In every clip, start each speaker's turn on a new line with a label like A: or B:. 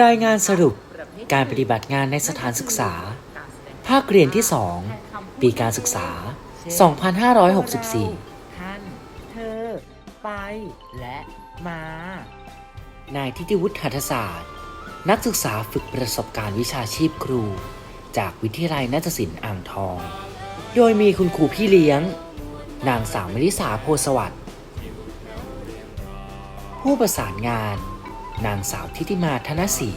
A: รายงานสรุปการปฏิบัติงานในสถานศึกษา ภาคเรียนที่ 2 ปีการศึกษา 2564
B: ท่าน เธอ ไป และมา
A: นายทิติวุฒิหัตถศาสตร์ นักศึกษาฝึกประสบการณ์วิชาชีพครู จากวิทยาลัยนาฏศิลป์อ่างทอง โดยมีคุณครูพี่เลี้ยง นางสาวมริสาโพสวัสดิ์ผู้ประสานงาน นางสาวทิติมาธนศรี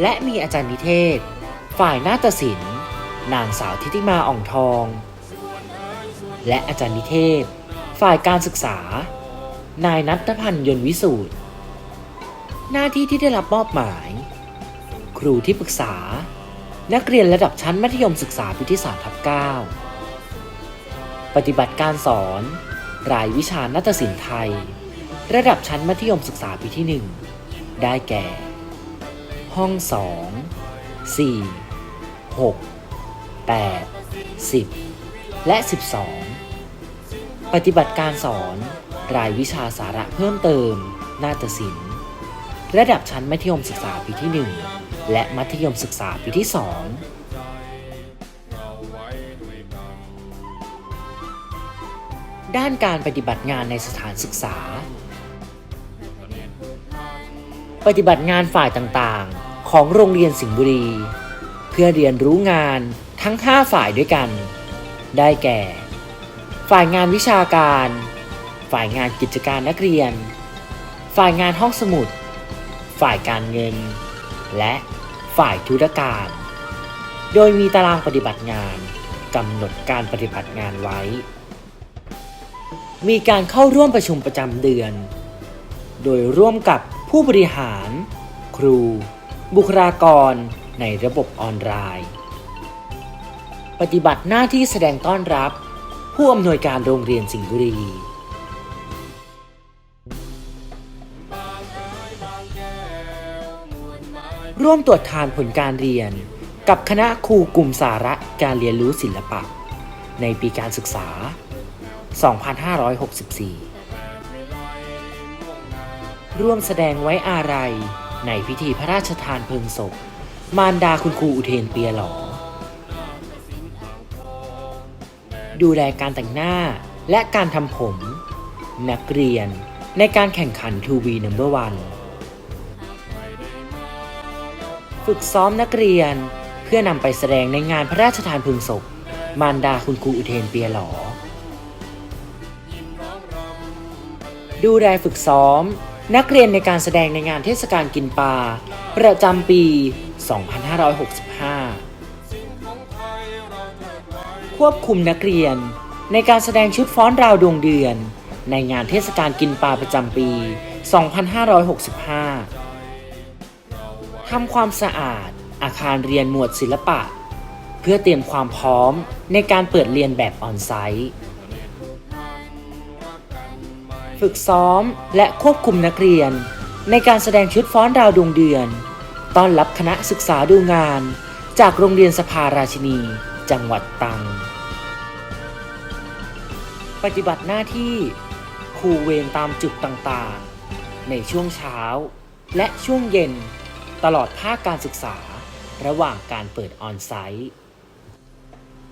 A: และมีอาจารย์นิเทศ ฝ่ายนาฏศิลป์ นางสาวทิติมาอ่องทอง และอาจารย์นิเทศ ฝ่ายการศึกษา นายนัทพันธ์ยนวิสูตรหน้าที่ที่ได้รับมอบหมาย ครูที่ปรึกษา นักเรียนระดับชั้นมัธยมศึกษาปีที่3ทับ9ปฏิบัติการสอน รายวิชานาฏศิลป์ไทย ระดับชั้นมัธยมศึกษาปีที่ 1 ได้แก่ ห้อง 2 4 6 8 10 และ 12 ปฏิบัติการสอนรายวิชาสาระเพิ่มเติม นาฏศิลป์ ระดับชั้นมัธยมศึกษาปีที่ 1 และมัธยมศึกษาปีที่ 2 ด้านการปฏิบัติงานในสถานศึกษา ปฏิบัติงานฝ่ายต่างๆ ของโรงเรียนสิงห์บุรี เพื่อเรียนรู้งานทั้ง 5 ฝ่ายด้วยกัน ได้แก่ ฝ่ายงานวิชาการ ฝ่ายงานกิจการนักเรียน ฝ่ายงานห้องสมุด ฝ่ายการเงิน และฝ่ายธุรการ โดยมีตารางปฏิบัติงานกำหนดการปฏิบัติงานไว้ มีการเข้าร่วมประชุมประจำเดือน โดยร่วมกับผู้บริหาร ครู บุคลากร ในระบบออนไลน์ ปฏิบัติหน้าที่แสดงต้อนรับ ผู้อำนวยการโรงเรียนสิงห์บุรีร่วมตรวจทานผลการเรียน กับคณะครูกลุ่มสาระการเรียนรู้ศิลปะ ในปีการศึกษา 2564 ร่วมแสดงไว้อาลัยในพิธีพระราชทานเพลิงศพ มารดาคุณครูอุเทนเปียหลอ ดูแลการแต่งหน้าและการทำผม นักเรียนในการแข่งขัน 2V Number One ฝึกซ้อมนักเรียนเพื่อนำไปแสดงในงานพระราชทานเพลิงศพ มารดาคุณครูอุเทนเปียหลอ ดูแลฝึกซ้อม นักเรียนในการแสดงในงานเทศกาลกินปลาประจำปี 2565 ควบคุมนักเรียนในการแสดงชุดฟ้อนราวดวงเดือน ในงานเทศกาลกินปลาประจำปี 2565 ทำความสะอาดอาคารเรียนหมวดศิลปะ เพื่อเตรียมความพร้อมในการเปิดเรียนแบบออนไซต์ ฝึกซ้อม และควบคุมนักเรียน ในการแสดงชุดฟ้อนราวดวงเดือนต้อนรับคณะศึกษาดูงาน จากโรงเรียนสภาราชินี จังหวัดตรัง ปฏิบัติหน้าที่ครูเวรตามจุดต่างๆ ในช่วงเช้า และช่วงเย็น ตลอดภาคการศึกษาระหว่างการเปิดออนไซต์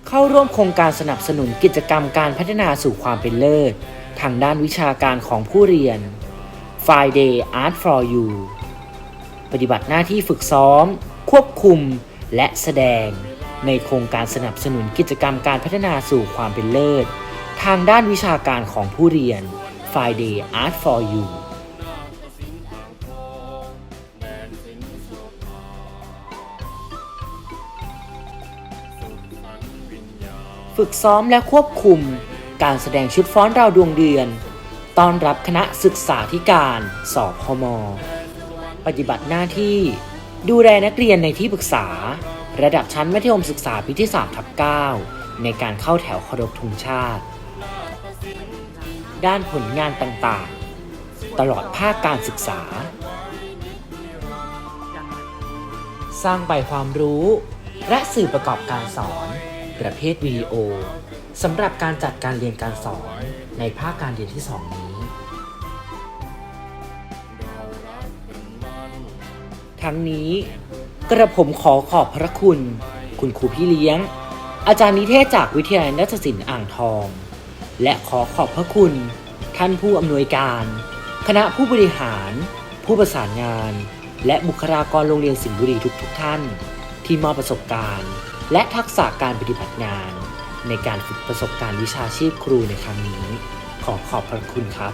A: เข้าร่วมโครงการสนับสนุนกิจกรรมการพัฒนาสู่ความเป็นเลิศ ทางด้านวิชาการของผู้เรียน Friday Art for You ปฏิบัติหน้าที่ฝึกซ้อม ควบคุมและแสดง ในโครงการสนับสนุนกิจกรรมการพัฒนาสู่ความเป็นเลิศ ทางด้านวิชาการของผู้เรียน Friday Art for You ฝึกซ้อมและควบคุม การแสดงชุดฟ้อนราวดวงเดือน ต้อนรับคณะศึกษาธิการสอบพม ปฏิบัติหน้าที่ดูแลนักเรียนในที่ปรึกษา ระดับชั้นมัธยมศึกษาปีที่3ทับ9ในการเข้าแถวเคารพธงชาติ ด้านผลงานต่างๆ ตลอดภาคการศึกษา สร้างใบความรู้ และสื่อประกอบการสอน ประเภทวิดีโอ สำหรับการจัดการเรียนการสอนในภาคการเรียนที่ 2 นี้รั้งนี้กระผมขอขอบพระคุณ คุณครูพี่เลี้ยง อาจารย์นิเทศจากวิทยาลัยนาฏศิลป์อ่างทอง และขอขอบพระคุณ ท่านผู้อำนวยการ คณะผู้บริหาร ผู้ประสานงาน และบุคลากรโรงเรียนสิงห์บุรีทุกๆทท่าน ที่มอบประสบการณ์ และทักษะการปฏิบัติงาน ในการฝึกประสบการณ์วิชาชีพครูในครั้งนี้ ขอขอบพระคุณครับ